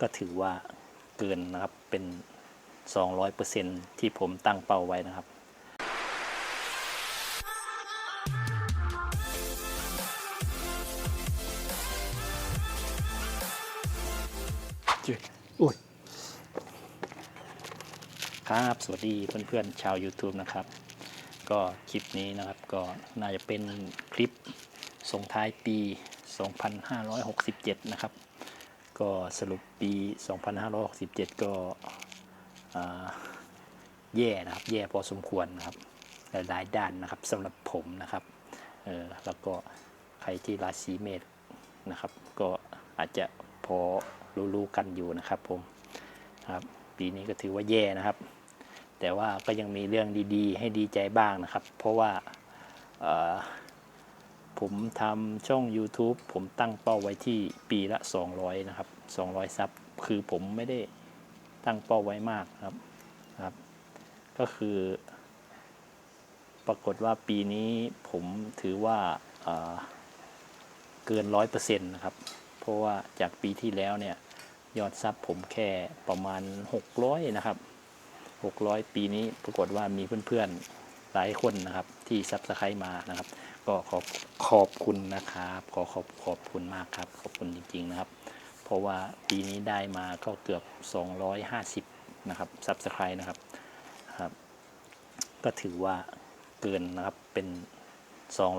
ก็ถือว่าเกินนะครับเป็น 200%ที่ผมตั้งเป้าไว้นะครับจุยอุ้ยครับ สวัสดีเพื่อนๆ ชาว YouTube นะครับ ก็คลิปนี้นะครับก็น่าจะเป็นคลิปส่งท้ายปี 2567 นะครับ ก็สรุปปี 2567 ก็แย่นะครับ แย่พอสมควรนะครับหลายด้านนะครับสำหรับผมนะครับเออแล้วก็ใครที่ราศีเมษนะครับ ก็อาจจะพอรู้ๆกันอยู่นะครับผมครับปีนี้ก็ถือว่าแย่นะครับ แต่ว่าก็ยังมีเรื่องดีๆ ให้ดีใจบ้างนะครับ เพราะว่า ผมทำช่อง YouTube ผมตั้งเป้าไว้ที่ปีละ 200 นะครับ 200 ซับ คือผมไม่ได้ตั้งเป้าไว้มากครับนะครับ ก็คือ ปรากฏว่าปีนี้ผมถือว่าเอ่อเกิน 100%นะครับ เพราะว่าจากปีที่แล้วเนี่ย ยอดซับผมแค่ประมาณ 600 นะครับ 600 ปีนี้ปรากฏว่ามีเพื่อนๆ หลายคนนะครับที่ซับสไครต์มานะครับ ก็ขอบขอบคุณนะครับ ขอขอบขอบคุณมากครับ ขอบคุณจริง ๆ นะครับ เพราะว่าปีนี้ได้มาก็เกือบ 250 นะครับซับสไครต์นะครับครับ ก็ถือว่าเกินนะครับเป็น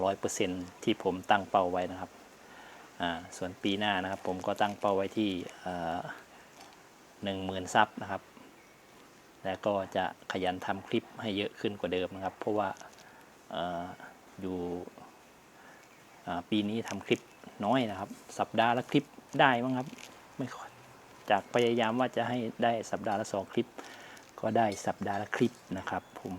200%ที่ผมตั้งเป้าไว้นะครับอ่าส่วนปีหน้านะครับ ผมก็ตั้งเป้าไว้ที่หนึ่งหมื่นซับนะครับ แล้วก็จะขยันทำคลิปให้เยอะขึ้นกว่าเดิมนะครับ เพราะว่าออยู่ ปีนี้ทำคลิปน้อยนะครับ สัปดาห์ละคลิปได้มั้งครับ ไม่ค่อยจากพยายามว่าจะให้ได้สัปดาห์ละสองคลิป ก็ได้สัปดาห์ละคลิปนะครับ ผม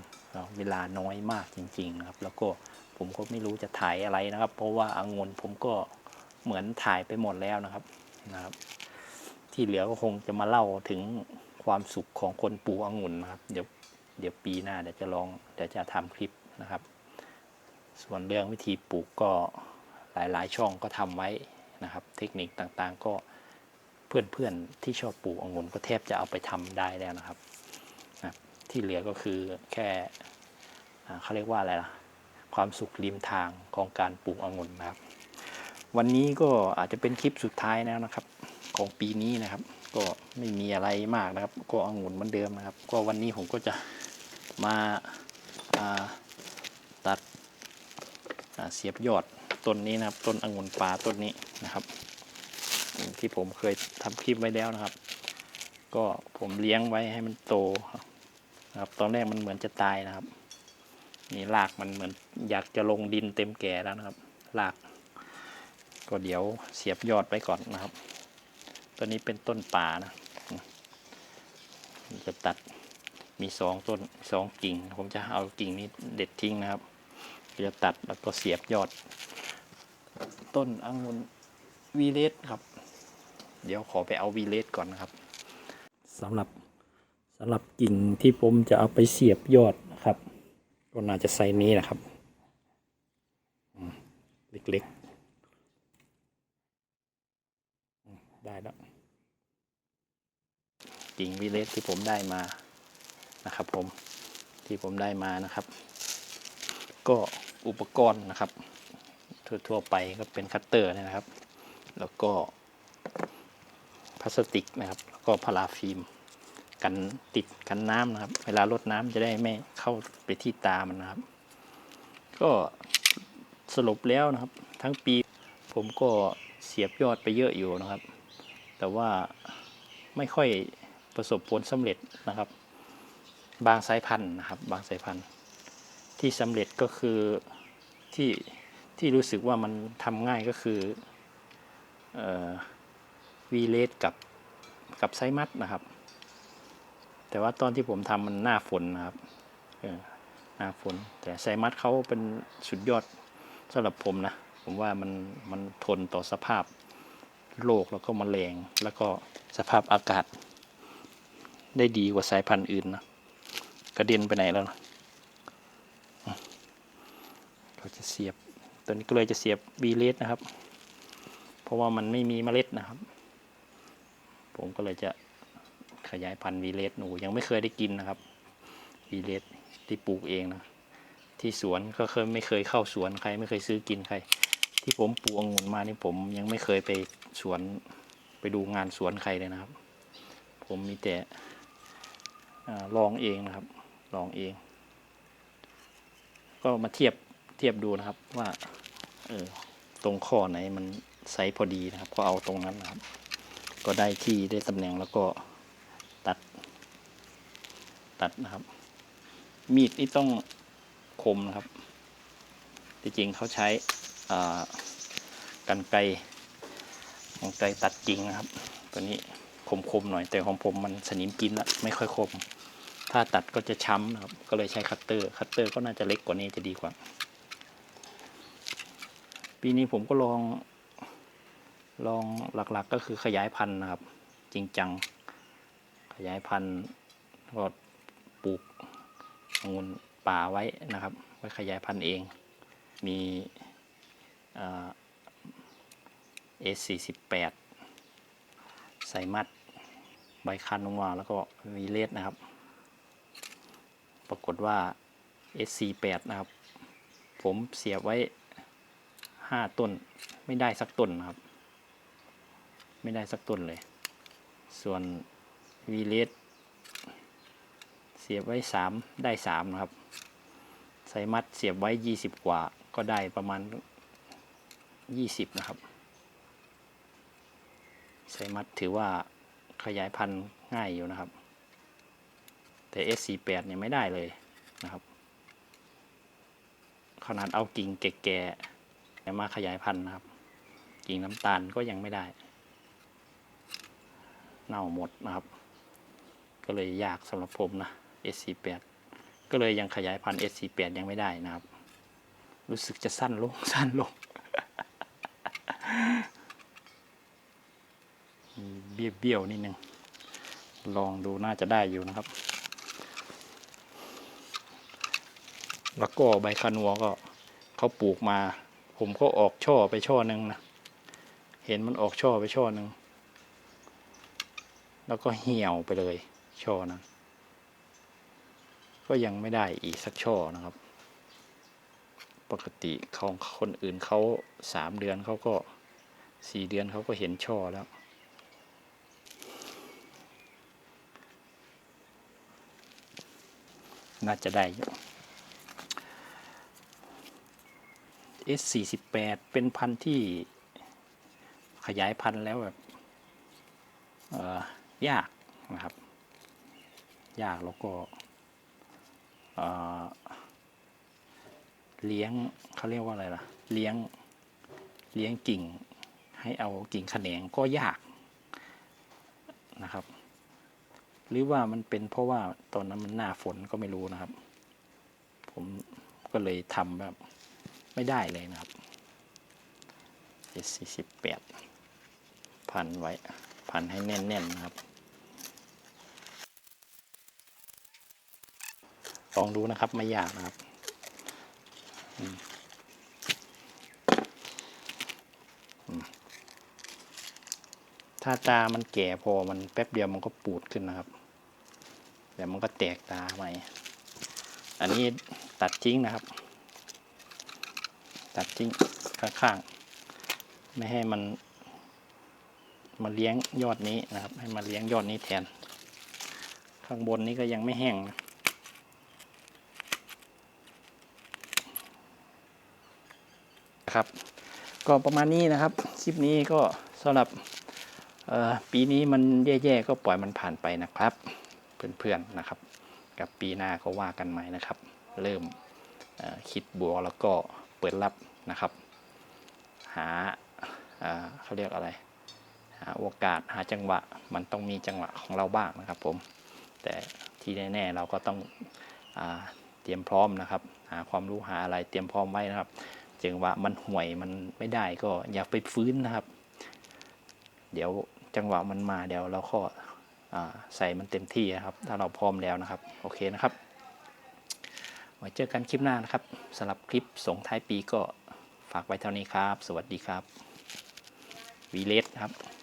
เวลาน้อยมากจริงๆนะครับ แล้วก็ผมก็ไม่รู้จะถ่ายอะไรนะครับ เพราะว่าอางนผมก็เหมือนถ่ายไปหมดแล้วนะครับนะครับ ที่เหลือก็คงจะมาเล่าถึงความสุขของคนปลูกองุ่นนะครับ เดี๋ยวเดี๋ยวปีหน้าเดี๋ยวจะลองเดี๋ยวจะทำคลิปนะครับ ส่วนเรื่องวิธีปลูกก็ หลาย ๆ ช่องก็ทำไว้นะครับ เทคนิคต่างๆ ก็เพื่อนๆที่ชอบปลูกองุ่นก็แทบจะเอาไปทำได้แล้วนะครับนะที่เหลือก็คือแค่เขาเรียกว่าอะไรล่ะความสุขริมทางของการปลูกองุ่นนะครับ วันนี้ก็อาจจะเป็นคลิปสุดท้ายแล้วนะครับ ของปีนี้นะครับ ก็ไม่มีอะไรมากนะครับ ก็องุ่นเหมือนเดิมนะครับ ก็วันนี้ผมก็จะมาาตัดเสียบยอด ต้นนี้นะครับ ต้นองุ่นป่าต้นนี้นะครับ ที่ผมเคยทำคลิปไว้แล้วนะครับ ก็ผมเลี้ยงไว้ให้มันโตนะครับ ตอนแรกมันเหมือนจะตายนะครับนี่รากมันเหมือนอยากจะลงดินเต็มแก่แล้วนะครับราก ก็เดี๋ยวเสียบยอดไว้ก่อนนะครับตัวนี้เป็นต้นป่านะจะตัดมีสองต้นสองกิ่ง ผมจะเอากิ่งนี้เด็ดทิ้งนะครับจะตัดแล้วก็เสียบยอด ต้นองุ่นวีเลสครับ เดี๋ยวขอไปเอาวีเลสก่อนนะครับสำหรับสำหรับกิ่งที่ผมจะเอาไปเสียบยอดนะครับก็น่าจะไซส์นี้นะครับอืมเล็กๆอืมได้แล้วกิ่งวิเลสที่ผมได้มานะครับ ผมที่ผมได้มานะครับ ก็อุปกรณ์นะครับ ทั่ว ๆ ไปก็เป็นคัตเตอร์นะครับ แล้วก็พลาสติกนะครับ แล้วก็พาราฟิล์มกันติดกันน้ำนะครับ เวลารดน้ำจะได้ไม่เข้าไปที่ตามันนะครับ ก็สรุปแล้วนะครับ ทั้งปีผมก็เสียบยอดไปเยอะอยู่นะครับ แต่ว่าไม่ค่อยประสบผลสำเร็จนะครับ บางสายพันธุ์นะครับ บางสายพันธุ์ที่สำเร็จก็คือที่ ที่รู้สึกว่ามันทำง่ายก็คือวีเลสกับกับไซมัดนะครับ แต่ว่าตอนที่ผมทำมันหน้าฝนนะครับหน้าฝน แต่ไซมัดเขาเป็นสุดยอดสำหรับผมนะ ผมว่ามันมันทนต่อสภาพโลกแล้วก็มแมลงแล้วก็สภาพอากาศ ได้ดีกว่าสายพันธุ์อื่นนะกระเด็นไปไหนแล้วนะเราจะเสียบ ตัวนี้ก็เลยจะเสียบวีเลสนะครับ เพราะว่ามันไม่มีเมล็ดนะครับ ผมก็เลยจะขยายพันธุ์วีเลสหนูยังไม่เคยได้กินนะครับวีเลสที่ปลูกเองนะที่สวนก็เคยไม่เคยเข้าสวนใคร ไม่เคยซื้อกินใคร ที่ผมปลูกองุ่นมานี่ผมยังไม่เคยไปสวนไปดูงานสวนใครเลยนะครับ ผมมีแต่ลองเองนะครับ ลองเอง ก็มาเทียบเทียบดูนะครับว่า เออตรงข้อไหนมันไซส์พอดีนะครับ ก็เอาตรงนั้นนะครับ ก็ได้ที่ได้ตำแหน่งแล้วก็ตัด ตัดนะครับ มีดนี่ต้องคมนะครับจริงๆเขาใช้กันไกรกันไกรตัดจริงนะครับ ตัวนี้คมๆหน่อยแต่ของผมมันสนิมกินละไม่ค่อยคม ถ้าตัดก็จะช้ำนะครับ ก็เลยใช้คัตเตอร์คัตเตอร์ก็น่าจะเล็กกว่านี้จะดีกว่า ปีนี้ผมก็ลอง ลองหลักๆก็คือขยายพันธุ์นะครับ จริงจัง ขยายพันธุ์ก็ปลูกองุ่นป่าไว้นะครับ ไว้ขยายพันธุ์เอง มีเอสสี่สิบแปดใส่มัดใบคันลงมาแล้วก็มีเลสนะครับ ปรากฏว่า SC8 นะครับ ผมเสียบไว้ 5ต้น ไม่ได้สักต้นนะครับ ไม่ได้สักต้นเลย ส่วน v l e s เสียบไว้3ได้3นะครับไซมัดเสียบไว้20กว่าก็ได้ประมาณ20นะครับไซมัดถือว่าขยายพันธุ์ง่ายอยู่นะครับ แต่ S48 เนี่ยไม่ได้เลยนะครับ ขนาดเอากิ่งแก่ๆ มาขยายพันธุ์นะครับ กิ่งน้ำตาลก็ยังไม่ได้ เน่าหมดนะครับ ก็เลยยากสำหรับผมนะ S48 ก็เลยยังขยายพันธุ์ S48 ยังไม่ได้นะครับ รู้สึกจะสั้นลงสั้นลงเบี้ยวๆนิดนึง ลองดูน่าจะได้อยู่นะครับ แล้วก็ใบคานัวก็เขาปลูกมา ผมก็ออกช่อไปช่อหนึ่งนะเห็นมันออกช่อไปช่อหนึ่งแล้วก็เหี่ยวไปเลยช่อนั้น ก็ยังไม่ได้อีกสักช่อนะครับ ปกติของคนอื่นเขาสามเดือนเขาก็สี่เดือนเขาก็เห็นช่อแล้ว น่าจะได้อยู่ S48 เป็นพันธุ์ที่ขยายพันธุ์แล้วแบบยากนะครับ ยากแล้วก็เลี้ยงเขาเรียกว่าอะไรล่ะ เลี้ยงเลี้ยงกิ่ง ให้เอากิ่งแขนงก็ยากนะครับ หรือว่ามันเป็นเพราะว่าตอนนั้นมันหน้าฝนก็ไม่รู้นะครับ ผมก็เลยทำแบบ ไม่ได้เลยนะครับ S48 พันไว้ พันให้แน่นๆนะครับ ลองดูนะครับไม่ยากนะครับถ้าตามันแก่พอมันแป๊บเดียวมันก็ปูดขึ้นนะครับเดี๋ยวมันก็แตกตาใหม่ อันนี้ตัดทิ้งนะครับ ตัดทิ้งข้างๆ ไม่ให้มันมาเลี้ยงยอดนี้นะครับ ให้มาเลี้ยงยอดนี้แทน ข้างบนนี้ก็ยังไม่แห้งนะครับ ก็ประมาณนี้นะครับ คลิปนี้ก็สำหรับปีนี้มันแย่ๆก็ปล่อยมันผ่านไปนะครับ เพื่อนๆนะครับ กับปีหน้าก็ว่ากันใหม่นะครับ เริ่มคิดบวกแล้วก็เปิดรับ นะครับ หาเขาเรียกอะไร หาโอกาสหาจังหวะ มันต้องมีจังหวะของเราบ้างนะครับผม แต่ที่แน่ๆเราก็ต้องอเตรียมพร้อมนะครับ หาความรู้หาอะไรเตรียมพร้อมไว้นะครับจังหวะมันห่วยมันไม่ได้ก็อย่าไปฟื้นนะครับ เดี๋ยวจังหวะมันมาเดี๋ยวเราก็ใส่มันเต็มที่นะครับ ถ้าเราพร้อมแล้วนะครับ โอเคนะครับไว้เจอกันคลิปหน้านะครับสำหรับคลิปส่งท้ายปีก็ ฝากไว้เท่านี้ครับ สวัสดีครับวีเลสครับ